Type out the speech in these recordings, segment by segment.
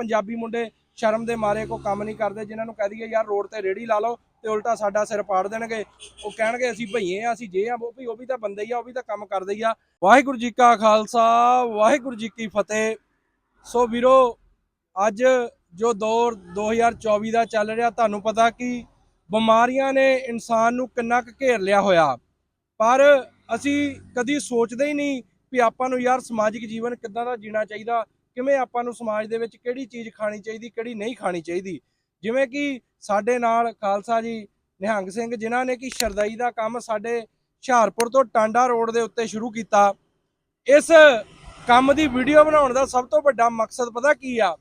ਪੰਜਾਬੀ ਮੁੰਡੇ ਸ਼ਰਮ ਦੇ ਮਾਰੇ ਕੋ ਕੰਮ ਨਹੀਂ ਕਰਦੇ, ਜਿਨ੍ਹਾਂ ਨੂੰ ਕਹਿ ਦਈਏ, ਯਾਰ, ਰੋਡ ਤੇ ਰੇੜੀ ਲਾ ਲਓ ਤੇ ਉਲਟਾ ਸਾਡਾ ਸਿਰ ਪਾੜ ਦੇਣਗੇ। ਉਹ ਕਹਿਣਗੇ, ਅਸੀਂ ਭਈਏ ਆ, ਅਸੀਂ ਜੇ ਆ, ਉਹ ਵੀ ਉਹ ਵੀ ਤਾਂ ਬੰਦੇ ਹੀ ਆ, ਉਹ ਵੀ ਤਾਂ ਕੰਮ ਕਰਦੇ ਹੀ ਆ। ਵਾਹਿਗੁਰੂ ਜੀ ਕਾ ਖਾਲਸਾ, ਵਾਹਿਗੁਰੂ ਜੀ ਕੀ ਫਤਿਹ। ਸੋ ਵੀਰੋ, ਅੱਜ ਜੋ ਦੌਰ 2024 ਦਾ ਚੱਲ ਰਿਹਾ, ਤੁਹਾਨੂੰ ਪਤਾ ਕਿ ਬਿਮਾਰੀਆਂ ਨੇ ਇਨਸਾਨ ਨੂੰ ਕਿੰਨਾ ਕੁ ਘੇਰ ਲਿਆ ਹੋਇਆ। ਪਰ ਅਸੀਂ ਕਦੀ ਸੋਚਦੇ ਹੀ ਨਹੀਂ ਵੀ ਆਪਾਂ ਨੂੰ ਯਾਰ ਸਮਾਜਿਕ ਜੀਵਨ ਕਿੱਦਾਂ ਦਾ ਜੀਣਾ ਚਾਹੀਦਾ ਕਿਵੇਂ ਆਪਾਂ ਨੂੰ ਸਮਾਜ ਦੇ ਵਿੱਚ ਕਿਹੜੀ ਚੀਜ਼ ਖਾਣੀ ਚਾਹੀਦੀ, ਕਿਹੜੀ ਨਹੀਂ ਖਾਣੀ ਚਾਹੀਦੀ? ਜਿਵੇਂ ਕਿ ਸਾਡੇ ਨਾਲ ਖਾਲਸਾ ਜੀ, ਨਿਹੰਗ ਸਿੰਘ ਜਿਨ੍ਹਾਂ ਨੇ ਕਿ ਸ਼ਰਦਾਈ ਦਾ ਕੰਮ ਸਾਡੇ ਹੁਸ਼ਿਆਰਪੁਰ ਤੋਂ ਟਾਂਡਾ ਰੋਡ ਦੇ ਉੱਤੇ ਸ਼ੁਰੂ ਕੀਤਾ। ਇਸ ਕੰਮ ਦੀ ਵੀਡੀਓ ਬਣਾਉਣ ਦਾ ਸਭ ਤੋਂ ਵੱਡਾ ਮਕਸਦ ਪਤਾ ਕੀ ਆ?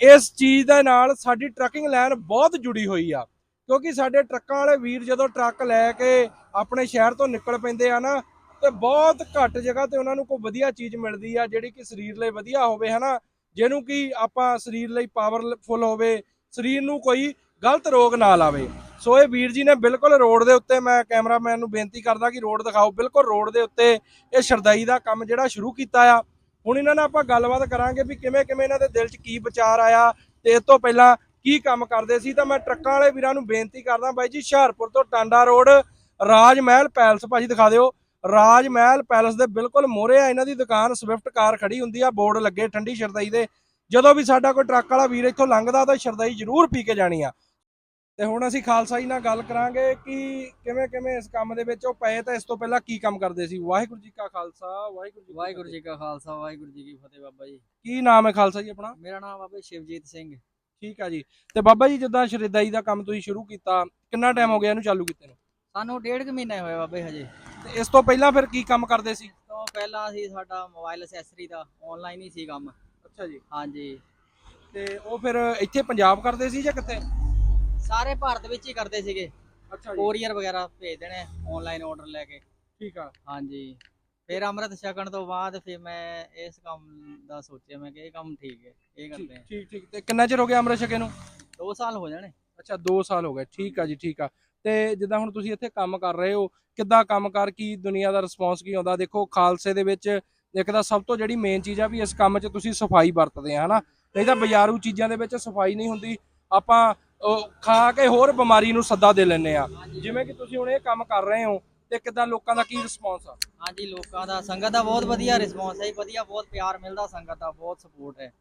ਇਸ ਚੀਜ਼ ਦੇ ਨਾਲ ਸਾਡੀ ਟਰੱਕਿੰਗ ਲਾਈਨ ਬਹੁਤ ਜੁੜੀ ਹੋਈ ਆ। ਕਿਉਂਕਿ ਸਾਡੇ ਟਰੱਕਾਂ ਵਾਲੇ ਵੀਰ ਜਦੋਂ ਟਰੱਕ ਲੈ ਕੇ ਆਪਣੇ ਸ਼ਹਿਰ ਤੋਂ ਨਿਕਲ ਪੈਂਦੇ ਆ ਨਾ ਤੇ ਬਹੁਤ ਘੱਟ ਜਗ੍ਹਾ ਤੇ ਉਹਨਾਂ ਨੂੰ ਕੋਈ ਵਧੀਆ ਚੀਜ਼ ਮਿਲਦੀ ਆ, ਜਿਹੜੀ ਕਿ ਸਰੀਰ ਲਈ ਵਧੀਆ ਹੋਵੇ, ਹਨਾ? ਜਿਹਨੂੰ ਕਿ ਆਪਾਂ ਸਰੀਰ ਲਈ ਪਾਵਰਫੁਲ ਹੋਵੇ, ਸਰੀਰ ਨੂੰ ਕੋਈ ਗਲਤ ਰੋਗ ਨਾ ਲਾਵੇ। ਸੋ ਇਹ ਵੀਰ ਜੀ ਨੇ ਬਿਲਕੁਲ ਰੋਡ ਦੇ ਉੱਤੇ, ਮੈਂ ਕੈਮਰਾਮੈਨ ਨੂੰ ਬੇਨਤੀ ਕਰਦਾ ਕਿ ਰੋਡ ਦਿਖਾਓ, ਬਿਲਕੁਲ ਰੋਡ ਦੇ ਉੱਤੇ ਇਹ ਸ਼ਰਦਾਈ ਦਾ ਕੰਮ ਜਿਹੜਾ ਸ਼ੁਰੂ ਕੀਤਾ ਆ। ਹੁਣ ਇਹਨਾਂ ਨਾਲ ਆਪਾਂ ਗੱਲਬਾਤ ਕਰਾਂਗੇ ਵੀ ਕਿਵੇਂ ਕਿਵੇਂ ਇਹਨਾਂ ਦੇ ਦਿਲ 'ਚ ਕੀ ਵਿਚਾਰ ਆਇਆ ਤੇ ਇਸ ਤੋਂ ਪਹਿਲਾਂ ਕੀ ਕੰਮ ਕਰਦੇ ਸੀ। ਤਾਂ ਮੈਂ ਟਰੱਕਾਂ ਵਾਲੇ ਵੀਰਾਂ ਨੂੰ ਬੇਨਤੀ ਕਰਦਾ, ਬਾਈ ਜੀ, ਹੁਸ਼ਿਆਰਪੁਰ ਤੋਂ ਟਾਂਡਾ ਰੋਡ ਰਾਜ ਮਹਿਲ ਪੈਲਸ, ਭਾਜੀ, ਦਿਖਾ ਦਿਓ। ਰਾਜ ਮਹਿਲ ਪੈਲਸ ਦੇ ਬਿਲਕੁਲ ਮੋਹਰੇ ਆ। ਇਹਨਾਂ ਦੀ ਦੁਕਾਨ ਸਵਿਫਟ ਕਾਰ ਖੜੀ ਹੁੰਦੀ ਆ ਬੋਰਡ ਲੱਗੇ ਠੰਡੀ ਸ਼ਰਦਾਈ ਦੇ। ਜਦੋਂ ਵੀ ਸਾਡਾ ਕੋਈ ਟਰੱਕ ਵਾਲਾ ਵੀਰ ਇੱਥੋਂ ਲੰਘਦਾ ਤਾਂ ਸ਼ਰਦਾਈ ਜ਼ਰੂਰ ਪੀ ਕੇ ਜਾਣੀ ਆ। ਤੇ ਹੁਣ ਅਸੀਂ ਖਾਲਸਾ ਜੀ ਨਾਲ ਗੱਲ ਕਰਾਂਗੇ ਕਿ ਕਿਵੇਂ ਕਿਵੇਂ ਇਸ ਕੰਮ ਦੇ ਵਿੱਚ ਉਹ ਪਏ ਤਾਂ ਇਸ ਤੋਂ ਪਹਿਲਾਂ ਕੀ ਕੰਮ ਕਰਦੇ ਸੀ? ਵਾਹਿਗੁਰੂ ਜੀ ਕਾ ਖਾਲਸਾ ਵਾਹਿਗੁਰੂ ਜੀ ਵਾਹਿਗੁਰੂ। ਜੀ ਕਾ ਖਾਲਸਾ ਵਾਹਿਗੁਰੂ ਜੀ ਕੀ ਫਤਿਹ ਬਾਬਾ ਜੀ। ਕੀ ਨਾਮ ਹੈ ਖਾਲਸਾ ਜੀ ਆਪਣਾ? ਮੇਰਾ ਨਾਮ ਬਾਬਾ ਸ਼ਿਵਜੀਤ ਸਿੰਘ। ਠੀਕ ਆ ਜੀ। ਤੇ ਬਾਬਾ ਜੀ ਜਿੱਦਾਂ ਸ਼ਰਦਾਈ ਦਾ ਕੰਮ ਤੁਸੀਂ ਸ਼ੁਰੂ ਕੀਤਾ ਕਿੰਨਾ ਟਾਈਮ ਹੋ ਗਿਆ ਇਹਨੂੰ ਚਾਲੂ ਕੀਤੇ ਨੂੰ? ਸਾਨੂੰ ਡੇਢ ਕੁ ਮਹੀਨੇ ਹੋਏ ਬਾਬੇ ਹਜੇ। ਤੇ ਇਸ ਤੋਂ ਪਹਿਲਾਂ ਫਿਰ ਕੀ ਕੰਮ ਕਰਦੇ ਸੀ? ਤੋਂ ਪਹਿਲਾਂ ਅਸੀਂ ਸਾਡਾ ਮੋਬਾਈਲ ਐਕਸੈਸਰੀ ਦਾ ਆਨਲਾਈਨ ਹੀ ਸੀ ਕੰਮ। ਅੱਛਾ ਜੀ। ਹਾਂਜੀ। ਤੇ ਉਹ ਫਿਰ ਇੱਥੇ ਪੰਜਾਬ ਕਰਦੇ ਸੀ ਜਾਂ ਕਿੱਥੇ? ਸਾਰੇ ਭਾਰਤ ਵਿੱਚ ਹੀ ਕਰਦੇ ਸੀਗੇ। ਅੱਛਾ ਕੋਰੀਅਰ ਵਗੈਰਾ ਭੇਜ ਦੇਣੇ ਆਨਲਾਈਨ ਆਰਡਰ ਲੈ ਕੇ। ਠੀਕ ਆ। ਹਾਂਜੀ। ਫਿਰ ਅੰਮ੍ਰਿਤ ਛਕਣ ਤੋਂ ਬਾਅਦ ਫਿਰ ਮੈਂ ਇਸ ਕੰਮ ਦਾ ਸੋਚਿਆ ਮੈਂ ਕਿ ਇਹ ਕੰਮ ਠੀਕ ਹੈ ਇਹ ਕਰਦੇ ਠੀਕ ਠੀਕ ਠੀਕ। ਤੇ ਕਿੰਨਾ ਚਿਰ ਹੋ ਗਿਆ ਅੰਮ੍ਰਿਤ ਛਕੇ ਨੂੰ? ਆ 2 ਸਾਲ ਹੋ ਜਾਣੇ। ਅੱਛਾ 2 ਸਾਲ ਹੋ ਗਏ। ਠੀਕ ਆ ਜੀ ਠੀਕ ਆ। ਤੇ ਜਿੱਦਾਂ ਹੁਣ ਤੁਸੀਂ ਇੱਥੇ ਕੰਮ ਕਰ ਰਹੇ ਹੋ ਕਿੱਦਾਂ ਕੰਮ ਕਰ ਕੀ ਦੁਨੀਆ ਦਾ ਰਿਸਪੌਂਸ ਕੀ ਆਉਂਦਾ? ਦੇਖੋ ਖਾਲਸੇ ਦੇ ਵਿੱਚ ਇੱਕ ਤਾਂ ਸਭ ਤੋਂ ਜਿਹੜੀ ਮੇਨ ਚੀਜ਼ ਆ ਵੀ ਇਸ ਕੰਮ 'ਚ ਤੁਸੀਂ ਸਫ਼ਾਈ ਵਰਤਦੇ ਆ ਹਨਾ? ਨਹੀਂ ਤਾਂ ਬਾਜ਼ਾਰੂ ਚੀਜ਼ਾਂ ਦੇ ਵਿੱਚ ਸਫ਼ਾਈ ਨਹੀਂ ਹੁੰਦੀ। ਆਪਾਂ ਖਾ ਕੇ ਹੋਰ ਬਿਮਾਰੀ ਨੂੰ ਸੱਦਾ ਦੇ ਲੈਂਦੇ ਆ। ਜਿਵੇਂ ਕਿ ਤੁਸੀਂ ਹੁਣ ਇਹ ਕੰਮ ਕਰ ਰਹੇ ਹੋ ਤੇ ਕਿੱਦਾਂ ਲੋਕਾਂ ਦਾ ਕੀ ਰਿਸਪੌਂਸ ਆ? ਹਾਂਜੀ ਲੋਕਾਂ ਦਾ ਸੰਗਤ ਦਾ ਬਹੁਤ ਵਧੀਆ ਰਿਸਪੌਂਸ ਹੈ ਵਧੀਆ ਬਹੁਤ ਪਿਆਰ ਮਿਲਦਾ ਸੰਗਤ ਦਾ ਬਹੁਤ ਸਪੋਰਟ ਹੈ।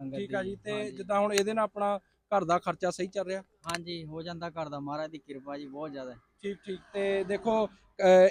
ਠੀਕ ਆ। ਜੀ ਤੇ। ਜਿੱਦਾਂ ਹੁਣ ਇਹਦੇ ਨਾਲ ਆਪਣਾ ਘਰ ਦਾ ਖਰਚਾ ਸਹੀ ਚੱਲ ਰਿਹਾ? ਹਾਂਜੀ ਹੋ ਜਾਂਦਾ ਘਰ ਦਾ। ਮਹਾਰਾਜ ਦੀ ਕਿਰਪਾ ਜੀ ਬਹੁਤ ਜ਼ਿਆਦਾ ਠੀਕ ਠੀਕ। ਤੇ ਦੇਖੋ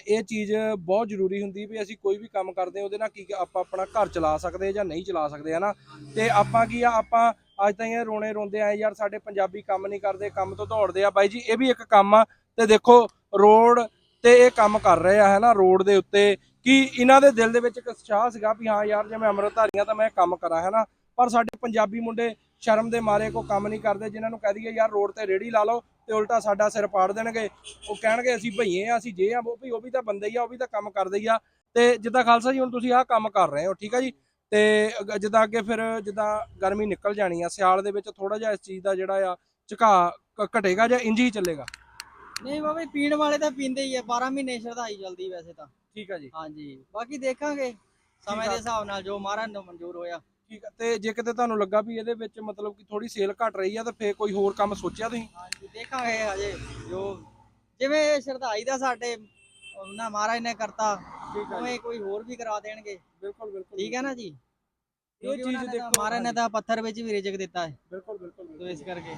ਇਹ ਚੀਜ਼ ਬਹੁਤ ਜ਼ਰੂਰੀ ਹੁੰਦੀ ਵੀ ਅਸੀਂ ਕੋਈ ਵੀ ਕੰਮ ਕਰਦੇ ਉਹਦੇ ਨਾਲ ਕੀ ਆਪਾਂ ਆਪਣਾ ਘਰ ਚਲਾ ਸਕਦੇ ਜਾਂ ਨਹੀਂ ਚਲਾ ਸਕਦੇ ਹਨਾ? ਤੇ ਆਪਾਂ ਕੀ ਆ ਆਪਾਂ ਅੱਜ ਤਾਈਂ ਇਹ ਰੋਣੇ ਰੋਂਦੇ ਆਏ ਯਾਰ ਸਾਡੇ ਪੰਜਾਬੀ ਕੰਮ ਨਹੀਂ ਕਰਦੇ ਕੰਮ ਤੋਂ ਦੌੜਦੇ ਆ। ਬਾਈ ਜੀ ਇਹ ਵੀ ਇੱਕ ਕੰਮ ਆ। ਤੇ ਦੇਖੋ ਰੋਡ ਤੇ ਇਹ ਕੰਮ ਕਰ ਰਹੇ ਆ ਹਨਾ ਰੋਡ ਦੇ ਉੱਤੇ। ਕਿ ਇਹਨਾਂ ਦੇ ਦਿਲ ਦੇ ਵਿੱਚ ਇੱਕ ਉਤਸ਼ਾਹ ਸੀਗਾ ਵੀ ਹਾਂ ਯਾਰ ਜੇ ਮੈਂ ਅੰਮ੍ਰਿਤਧਾਰੀਆਂ ਤਾਂ ਮੈਂ ਕੰਮ ਕਰਾਂ ਹਨਾ? ਪਰ ਸਾਡੇ ਪੰਜਾਬੀ ਮੁੰਡੇ ਸ਼ਰਮ ਦੇ ਮਾਰੇ ਕੋ ਕੰਮ ਨਹੀਂ ਕਰਦੇ ਜਿਨ੍ਹਾਂ ਨੂੰ ਕਹਿ ਦਈਏ ਯਾਰ ਰੋਡ ਤੇ ਰੇੜੀ ਲਾ ਲਓ ਤੇ ਉਲਟਾ ਸਾਡਾ ਸਿਰ ਪਾੜ ਦੇਣਗੇ। ਉਹ ਕਹਿਣਗੇ ਅਸੀਂ ਭਈਏ ਆ ਅਸੀਂ ਜੇ ਆ ਉਹ ਵੀ ਉਹ ਵੀ ਤਾਂ ਬੰਦੇ ਹੀ ਆ ਉਹ ਵੀ ਤਾਂ ਕੰਮ ਕਰਦੇ ਹੀ ਆ। ਤੇ ਜਿੱਦਾਂ ਖਾਲਸਾ ਜੀ ਹੁਣ ਤੁਸੀਂ ਆਹ ਕੰਮ ਕਰ ਰਹੇ ਹੋ ਠੀਕ ਆ ਜੀ? ਤੇ ਜਿੱਦਾਂ ਅੱਗੇ ਫਿਰ ਜਿੱਦਾਂ ਗਰਮੀ ਨਿਕਲ ਜਾਣੀ ਆ ਸਿਆਲ ਦੇ ਵਿੱਚ ਥੋੜਾ ਜਿਹਾ ਇਸ ਚੀਜ਼ ਦਾ ਜਿਹੜਾ ਆ ਝੁਕਾ ਘਟੇਗਾ ਜਾਂ ਇੰਜ ਹੀ ਚੱਲੇਗਾ? ਨਹੀਂ ਬਾਬਾ ਪੀਣ ਵਾਲੇ ਤਾਂ ਪੀਂਦੇ ਹੀ ਆ 12 ਮਹੀਨੇ ਸ਼ਰਧਾਈ ਚੱਲਦੀ ਵੈਸੇ ਤਾਂ। ਠੀਕ ਆ ਜੀ। ਹਾਂਜੀ ਬਾਕੀ ਦੇਖਾਂਗੇ ਸਮੇਂ। ਦੇ ਹਿਸਾਬ ਨਾਲ ਜੋ ਮਹਾਰਾਜ ਨੂੰ ਮਨਜ਼ੂਰ ਹੋਇਆ। ਠੀਕ ਤੇ ਜੇ ਕਿਤੇ ਤੁਹਾਨੂੰ ਲੱਗਾ ਵੀ ਇਹਦੇ ਵਿੱਚ ਮਤਲਬ ਕਿ ਥੋੜੀ ਸੇਲ ਘਟ ਰਹੀ ਆ ਤਾਂ ਫੇਰ ਕੋਈ ਹੋਰ ਕੰਮ ਸੋਚਿਆ ਤੁਸੀਂ? ਹਾਂਜੀ ਦੇਖਾਂਗੇ ਹਜੇ ਜੋ ਜਿਵੇਂ ਸ਼ਰਧਾਈ ਦਾ ਸਾਡੇ ਉਹਨਾਂ ਮਹਾਰਾਜ ਨੇ ਕਰਤਾ ਠੀਕ ਉਵੇਂ ਕੋਈ ਹੋਰ ਵੀ ਕਰਾ ਦੇਣਗੇ। ਬਿਲਕੁਲ ਬਿਲਕੁਲ। ਠੀਕ ਹੈ ਨਾ ਜੀ? ਇਹ ਚੀਜ਼ ਤਾਂ- ਦੇਖੋ ਮਹਾਰਾਜ ਨੇ ਤਾਂ ਪੱਥਰ ਵਿੱਚ ਵੀ ਰਿਜਕ ਦਿੱਤਾ ਹੈ। ਬਿਲਕੁਲ ਬਿਲਕੁਲ ਸੋ ਇਸ ਕਰਕੇ।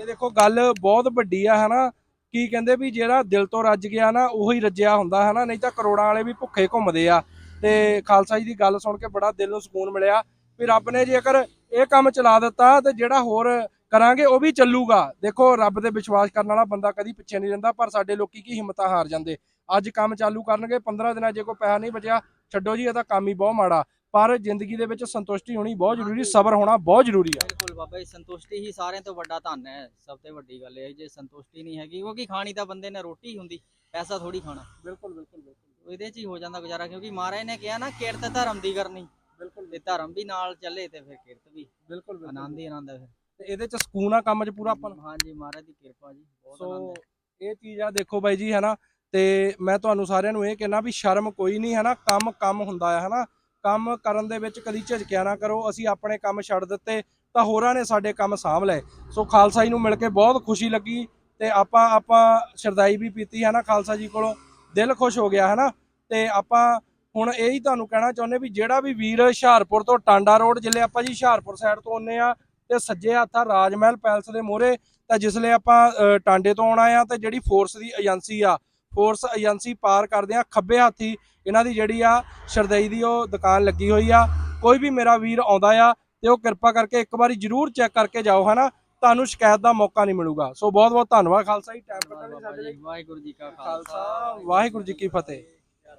ਇਹ ਦੇਖੋ ਗੱਲ ਬਹੁਤ ਵੱਡੀ ਆ ਹਨਾ? ਕੀ ਕਹਿੰਦੇ ਵੀ ਜਿਹੜਾ ਦਿਲ ਤੋਂ ਰੱਜ ਗਿਆ ਨਾ ਉਹੀ ਰੱਜਿਆ ਹੁੰਦਾ ਹਨਾ? ਨਹੀਂ ਤਾਂ ਕਰੋੜਾਂ ਵਾਲੇ ਵੀ ਭੁੱਖੇ ਘੁੰਮਦੇ ਆ। ਤੇ ਖਾਲਸਾ ਜੀ ਦੀ ਗੱਲ ਸੁਣ ਕੇ ਬੜਾ ਦਿਲ ਨੂੰ ਸਕੂਨ ਮਿਲਿਆ। ਵੀ ਰੱਬ ਨੇ ਜੇਕਰ ਇਹ ਕੰਮ ਚਲਾ ਦਿੱਤਾ ਤੇ ਜਿਹੜਾ ਹੋਰ ਕਰਾਂਗੇ ਉਹ ਵੀ ਚੱਲੂਗਾ। ਦੇਖੋ ਰੱਬ ਤੇ ਵਿਸ਼ਵਾਸ ਕਰਨ ਵਾਲਾ ਬੰਦਾ ਕਦੀ ਪਿੱਛੇ ਨਹੀਂ ਰਹਿੰਦਾ ਪਰ ਸਾਡੇ ਲੋਕੀ ਕੀ ਹਿੰਮਤਾਂ ਹਾਰ ਜਾਂਦੇ। ਅੱਜ ਕੰਮ ਚਾਲੂ ਕਰਨਗੇ 15 ਦਿਨਾਂ ਜੇ ਕੋਈ ਪੈਸਾ ਨਹੀਂ ਬਚਿਆ ਛੱਡੋ ਜੀ ਇਹ ਤਾਂ ਕੰਮ ਹੀ ਬਹੁਤ ਮਾੜਾ। ਪਰ ਜ਼ਿੰਦਗੀ ਦੇ ਵਿੱਚ ਸੰਤੁਸ਼ਟੀ ਹੋਣੀ ਬਹੁਤ ਜ਼ਰੂਰੀ ਸਬਰ ਹੋਣਾ ਬਹੁਤ ਜ਼ਰੂਰੀ ਆ। ਬਿਲਕੁਲ ਬਾਬਾ ਜੀ ਸੰਤੁਸ਼ਟੀ ਹੀ ਸਾਰਿਆਂ ਤੋਂ ਵੱਡਾ ਧਨ ਹੈ ਸਭ ਤੋਂ ਵੱਡੀ ਗੱਲ ਇਹ ਹੈ ਜੇ ਸੰਤੁਸ਼ਟੀ ਨਹੀਂ ਹੈਗੀ ਕਿਉਂਕਿ ਖਾਣੀ ਤਾਂ ਬੰਦੇ ਨੇ ਰੋਟੀ ਹੀ ਹੁੰਦੀ ਪੈਸਾ ਥੋੜੀ ਖਾਣਾ। ਬਿਲਕੁਲ ਬਿਲਕੁਲ ਬਿਲਕੁਲ। ਇਹਦੇ 'ਚ ਹੀ ਹੋ ਜਾਂਦਾ ਗੁਜ਼ਾਰਾ ਕਿਉਂਕਿ ਮਹਾਰਾਜ ਨੇ ਕਿਹਾ ਨਾ ਕਿਰਤ ਧਰਮ ਦੀ ਕਰਨੀ। ਬਿਲਕੁਲ ਤੇ ਧਰਮ ਵੀ ਨਾਲ ਚੱਲੇ ਤੇ ਫਿਰ ਕਿਰਤ ਵੀ। ਬਿਲਕੁਲ ਆਨੰਦ ਹੀ ਆਨੰਦ ਹੈ ਫਿਰ। ਤੇ ਇਹਦੇ ਚ ਸਕੂਨ ਆ ਕੰਮ 'ਚ ਪੂਰਾ ਆਪਾਂ? ਨੂੰ ਹਾਂਜੀ ਮਹਾਰਾਜ ਦੀ ਕਿਰਪਾ ਜੀ ਬਹੁਤ ਸੋ ਹੈ ਇਹ ਚੀਜ਼ ਆ ਦੇਖੋ ਬਾਈ ਜੀ ਹਨਾ ਤੇ ਮੈਂ ਤੁਹਾਨੂੰ ਸਾਰਿਆਂ ਨੂੰ ਇਹ ਕਹਿਣਾ ਵੀ ਸ਼ਰਮ ਕੋਈ ਨਹੀਂ ਹਨਾ ਕੰਮ ਕੰਮ ਹੁੰਦਾ ਆ ਹਨਾ। ਕੰਮ ਕਰਨ ਦੇ ਵਿੱਚ ਕਦੀ ਝਿਜਕਿਆ ਨਾ ਕਰੋ ਅਸੀਂ ਆਪਣੇ ਕੰਮ ਛੱਡ ਦਿੱਤੇ ਤਾਂ ਹੋਰਾਂ ਨੇ ਸਾਡੇ ਕੰਮ ਸਾਂਭ ਲਏ। ਸੋ ਖਾਲਸਾ ਜੀ ਨੂੰ ਮਿਲ ਕੇ ਬਹੁਤ ਖੁਸ਼ੀ ਲੱਗੀ ਤੇ ਆਪਾਂ ਆਪਾਂ ਸ਼ਰਦਾਈ ਵੀ ਪੀਤੀ ਹੈ ਨਾ ਖਾਲਸਾ ਜੀ ਕੋਲੋਂ। ਦਿਲ ਖੁਸ਼ ਹੋ ਗਿਆ ਹੈ ਨਾ ਤੇ ਆਪਾਂ ਹੁਣ ਇਹ ਹੀ ਤੁਹਾਨੂੰ ਕਹਿਣਾ ਚਾਹੁੰਦੇ ਵੀ ਜਿਹੜਾ ਵੀ ਵੀਰ ਹੁਸ਼ਿਆਰਪੁਰ ਤੋਂ ਟਾਂਡਾ ਰੋਡ ਜਿਲੇ ਆਪਾਂ ਜੀ ਹੁਸ਼ਿਆਰਪੁਰ ਸਾਈਡ ਤੋਂ ਆਉਂਦੇ ਆ ਤੇ ਸੱਜੇ ਹੱਥ ਆ ਰਾਜ ਮਹਿਲ ਪੈਲਸ ਦੇ ਮੋਹਰੇ ਤਾਂ ਜਿਸਲੇ ਆਪਾਂ ਟਾਂਡੇ ਤੋਂ ਆਉਣਾ ਆ ਤੇ ਜਿਹੜੀ ਫੋਰਸ ਦੀ ਏਜੰਸੀ ਆ ਫੋਰਸ ਏਜੰਸੀ ਪਾਰ ਕਰਦੇ ਆ ਖੱਬੇ ਹੱਥੀ ਇਹਨਾਂ ਦੀ ਜਿਹੜੀ ਆ ਸ਼ਰਦਈ ਦੀ ਉਹ ਦੁਕਾਨ ਲੱਗੀ ਹੋਈ ਆ। ਕੋਈ ਵੀ ਮੇਰਾ ਵੀਰ ਆਉਂਦਾ ਆ ਤੇ ਉਹ ਕਿਰਪਾ ਕਰਕੇ ਇੱਕ ਵਾਰੀ ਜਰੂਰ ਚੈੱਕ ਕਰਕੇ ਜਾਓ ਹਨਾ? ਤੁਹਾਨੂੰ ਸ਼ਿਕਾਇਤ ਦਾ ਮੌਕਾ ਨਹੀਂ ਮਿਲੂਗਾ। ਸੋ ਬਹੁਤ ਬਹੁਤ ਧੰਨਵਾਦ ਖਾਲਸਾ ਜੀ ਟਾਈਮ ਕੱਢਣ ਲਈ ਸਾਡੇ ਲਈ। ਵਾਹਿਗੁਰੂ ਜੀ ਕਾ ਖਾਲਸਾ ਵਾਹਿਗੁਰੂ ਜੀ ਕੀ ਫਤਿਹ।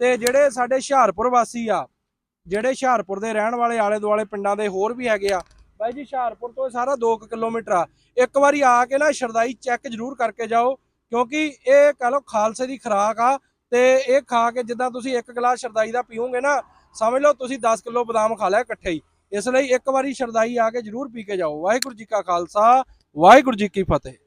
ਤੇ ਜਿਹੜੇ ਸਾਡੇ ਹੁਸ਼ਿਆਰਪੁਰ ਵਾਸੀ ਆ, ਜਿਹੜੇ ਹੁਸ਼ਿਆਰਪੁਰ ਦੇ ਰਹਿਣ ਵਾਲੇ ਆਲੇ ਦੁਆਲੇ ਪਿੰਡਾਂ ਦੇ ਹੋਰ ਵੀ ਹੈਗੇ ਆ, ਬਾਈ ਜੀ ਹੁਸ਼ਿਆਰਪੁਰ ਤੋਂ ਇਹ ਸਾਰਾ 2 ਕਿਲੋਮੀਟਰ ਆ। ਇੱਕ ਵਾਰੀ ਆ ਕੇ ਨਾ ਸ਼ਰਦਾਈ ਚੈੱਕ ਜ਼ਰੂਰ ਕਰਕੇ ਜਾਓ, ਕਿਉਂਕਿ ਇਹ ਕਹ ਲਓ ਖਾਲਸੇ ਦੀ ਖੁਰਾਕ ਆ ਤੇ ਇਹ ਖਾ ਕੇ ਜਿੱਦਾਂ ਤੁਸੀਂ ਇੱਕ ਗਲਾਸ ਸ਼ਰਦਾਈ ਦਾ ਪੀਓਗੇ ਨਾ, ਸਮਝ ਲਓ ਤੁਸੀਂ 10 ਕਿਲੋ ਬਦਾਮ ਖਾ ਲਿਆ ਇਕੱਠੇ ਹੀ। ਇਸ ਲਈ ਇੱਕ ਵਾਰੀ ਸ਼ਰਦਾਈ ਆ ਕੇ ਜ਼ਰੂਰ ਪੀ ਕੇ ਜਾਓ। ਵਾਹਿਗੁਰੂ ਜੀ ਕਾ ਖਾਲਸਾ, ਵਾਹਿਗੁਰੂ ਜੀ ਕੀ ਫਤਿਹ।